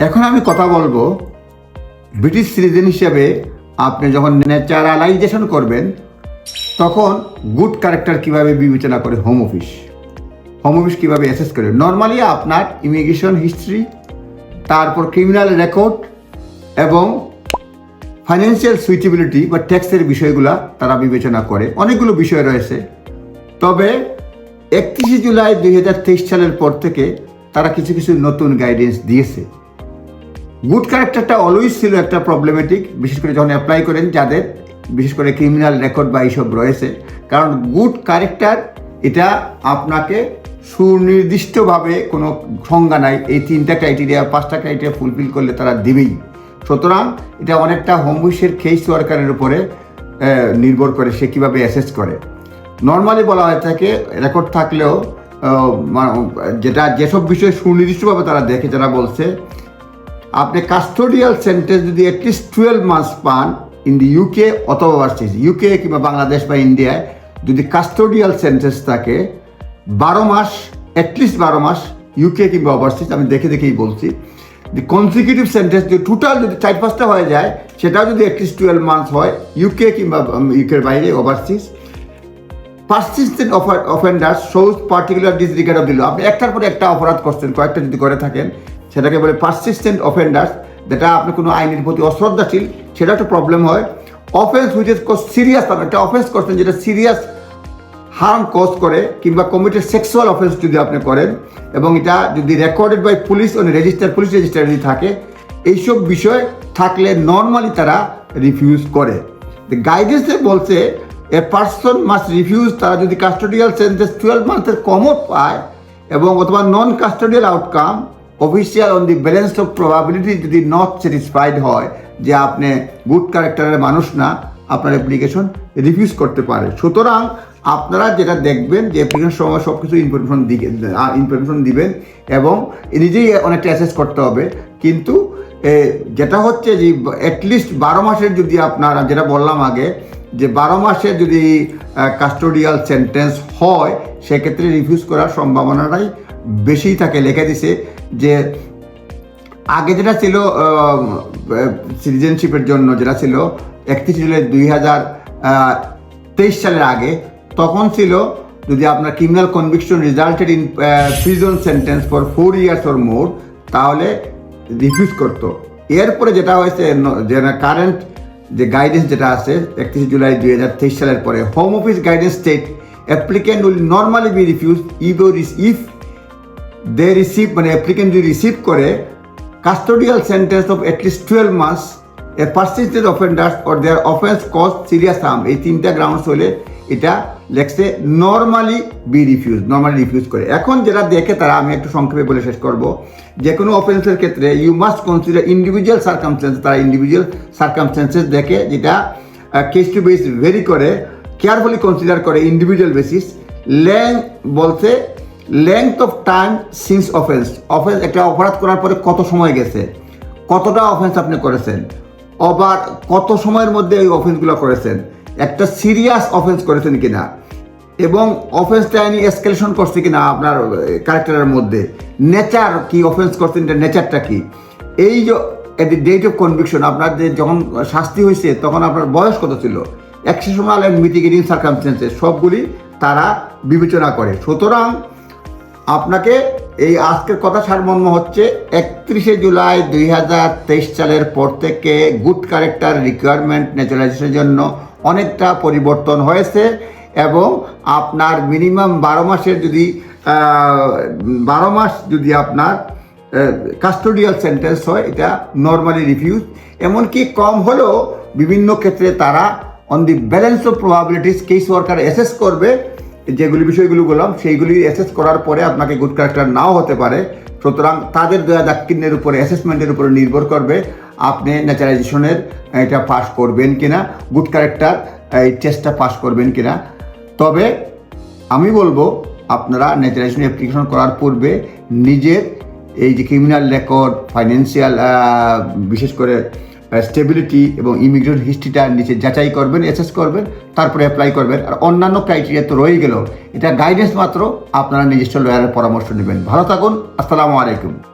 এখন আমি কথা বলব ব্রিটিশ সিটিজেন হিসেবে আপনি যখন ন্যাচারালাইজেশন করবেন, তখন গুড ক্যারেক্টার কীভাবে বিবেচনা করে হোম অফিস? হোম অফিস কীভাবে অ্যাসেস করে? নর্মালি আপনার ইমিগ্রেশন হিস্ট্রি তারপর ক্রিমিনাল রেকর্ড এবং ফাইন্যান্সিয়াল সুইটেবিলিটি বা ট্যাক্সের বিষয়গুলা তারা বিবেচনা করে। অনেকগুলো বিষয় রয়েছে। তবে একত্রিশে জুলাই দুই হাজার তেইশ সালের পর থেকে তারা কিছু কিছু নতুন গাইডেন্স দিয়েছে। গুড ক্যারেক্টারটা অলওয়েজ ছিল একটা প্রবলেমেটিক বিশেষ করে যখন অ্যাপ্লাই করেন যাদের, বিশেষ করে ক্রিমিনাল রেকর্ড বা এইসব রয়েছে। কারণ গুড ক্যারেক্টার এটা আপনাকে সুনির্দিষ্টভাবে কোনো সংজ্ঞা নাই, এই তিনটা ক্রাইটেরিয়া পাঁচটা ক্রাইটেরিয়া ফুলফিল করলে তারা দিবেই। সুতরাং এটা অনেকটা হোম অফিসের কেস ওয়ার্কারের উপরে নির্ভর করে সে কীভাবে অ্যাসেস করে। নর্মালি বলা হয়ে থাকে রেকর্ড থাকলেও যেটা যেসব বিষয়ে সুনির্দিষ্টভাবে তারা দেখে, যারা বলছে আপনি কাস্টোডিয়াল সেন্টেন্স যদি অ্যাটলিস্ট টুয়েলভ মান্থস পান ইন দি ইউকে অথবা ওভারসিজ ইউকে কিংবা বাংলাদেশ বা ইন্ডিয়ায় যদি কাস্টোডিয়াল সেন্টেন্স থাকে, বারো মাস অ্যাটলিস্ট বারো মাস ইউকে কিংবা ওভারসিজ আমি দেখে দেখেই বলছি দি কনসিকিউটিভ সেন্টেন্স যদি টোটাল যদি চার পাঁচটা হয়ে যায়, সেটাও যদি অ্যাটলিস্ট টুয়েলভ মান্থস হয় ইউকে কিংবা ইউকের বাইরে overseas persistent offender shows particular dis disregard of দিল আপনি একটার পরে একটা অপরাধ করছেন, কয়েকটা যদি করে থাকেন সেটাকে বলে পারসিস্টেন্ট অফেন্ডার্স যেটা আপনি কোনো আইনের প্রতি অশ্রদ্ধাশীল, সেটা একটা প্রবলেম হয়। অফেন্স হুইচ ইজ সিরিয়াস তার একটা অফেন্স করছেন যেটা সিরিয়াস হার্ম কজ করে, কিংবা কমিটেড সেক্সুয়াল অফেন্স যদি আপনি করেন, এবং এটা যদি recorded by police on register police register যদি থাকে, এইসব বিষয় থাকলে নর্মালি তারা রিফিউজ করে। গাইডেন্সে বলছে এ পার্সন মাস্ট রিফিউজ তারা যদি কাস্টোডিয়াল সেন্টেন্স টুয়েলভ মান্থের কমও পায়, এবং অথবা non custodial outcome official on the balance of probability যদি নট স্যাটিসফাইড হয় যে আপনি গুড ক্যারেক্টারের মানুষ না, আপনার অ্যাপ্লিকেশন রিফিউজ করতে পারে। সুতরাং আপনারা যেটা দেখবেন যে অ্যাপ্লিকেশন সময় সব কিছু ইনফরমেশন দিকে ইনফরমেশন দিবেন এবং নিজেই অনেকটা অ্যাসেস করতে হবে। কিন্তু যেটা হচ্ছে যে অ্যাটলিস্ট বারো মাসের যদি আপনার, যেটা বললাম আগে, যে বারো মাসের যদি কাস্টোডিয়াল সেন্টেন্স হয়, সেক্ষেত্রে রিফিউজ করার সম্ভাবনাটাই বেশিই থাকে। লেখা দিছে যে আগে যেটা ছিল সিটিজেনশিপের জন্য যেটা ছিল, একত্রিশ জুলাই দুই হাজার তেইশ সালের আগে, তখন ছিল যদি আপনার criminal conviction resulted in prison sentence for four years or more তাহলে রিফিউজ করতো। এরপরে যেটা হয়েছে যে কারেন্ট যে গাইডেন্স যেটা আছে, একত্রিশ জুলাই দুই হাজার তেইশ সালের পরে Home Office guidance state applicant will normally be refuse if if they receive মানে অ্যাপ্লিকেন্ট যদি রিসিভ করে custodial sentence of at least twelve mass a persisted offenders or their offence cause serious harm এই তিনটা grounds হলে এটা লেখছে normally be refuse normally refuse করে। এখন যেটা দেখে তারা, আমি একটু সংক্ষেপে বলে শেষ করব। যে কোনো অফেন্সের ক্ষেত্রে you must consider individual circumstance তারা ইন্ডিভিজুয়াল সার্কামস্টেন্সেস দেখে, যেটা কেস টু বেস ভেরি করে কেয়ারফুলি কনসিডার করে ইন্ডিভিজুয়াল বেসিস ল্যাং বলছে length of time since offence offence একটা অপরাধ করার পরে কত সময় গেছে? কতটা অফেন্স আপনি করেছেন? আবার কত সময়ের মধ্যে এই অফেন্সগুলো করেছেন? একটা সিরিয়াস অফেন্স করেছেন কিনা? এবং অফেন্সটা আমি এসকেলেশন করছে কিনা আপনার ক্যারেক্টারের মধ্যে? নেচার কি অফেন্স করছেন? এটা নেচারটা কি? এই যে এট ডেট অফ কনভিকশন আপনার যে যখন শাস্তি হয়েছে, তখন আপনার বয়স কত ছিল? এক্সেশনাল অ্যান্ড মিটিগেটিং সার্কামস্টেন্সেস সবগুলি তারা বিবেচনা করে। সুতরাং আপনাকে এই আজকের কথা সারমর্ম হচ্ছে একত্রিশে জুলাই দুই হাজার তেইশ সালের পর থেকে গুড ক্যারেক্টার রিকোয়ারমেন্ট ন্যাচারালাইজেশনের জন্য অনেকটা পরিবর্তন হয়েছে এবং আপনার মিনিমাম বারো মাসের যদি বারো মাস যদি আপনার কাস্টোডিয়াল সেন্টেন্স হয়, এটা নর্মালি রিফিউজ এমনকি কম হলেও বিভিন্ন ক্ষেত্রে তারা on the balance of probabilities case worker assess করবে। যেগুলি বিষয়গুলো বললাম, সেইগুলি অ্যাসেস করার পরে আপনাকে গুড ক্যারেক্টার নাও হতে পারে। সুতরাং তাদের দয়া দাক্ষিণ্যের উপরে অ্যাসেসমেন্টের উপরে নির্ভর করবে আপনি ন্যাচারাইজেশনের এটা পাস করবেন কিনা গুড ক্যারেক্টার এই টেস্টটা পাস করবেন কিনা। তবে আমি বলব, আপনারা ন্যাচারাইজেশন অ্যাপ্লিকেশন করার পূর্বে নিজের এই যে ক্রিমিনাল রেকর্ড ফাইন্যান্সিয়াল বিশেষ করে স্টেবিলিটি এবং ইমিগ্রেশন হিস্ট্রিটা নিচে যাচাই করবেন অ্যাসেস করবেন, তারপরে অ্যাপ্লাই করবেন। আর অন্যান্য ক্রাইটেরিয়া তো রয়ে গেল। এটা গাইডেন্স মাত্র আপনারা নিজস্ব লয়ারের পরামর্শ নেবেন। ভালো থাকুন, আসসালামু আলাইকুম।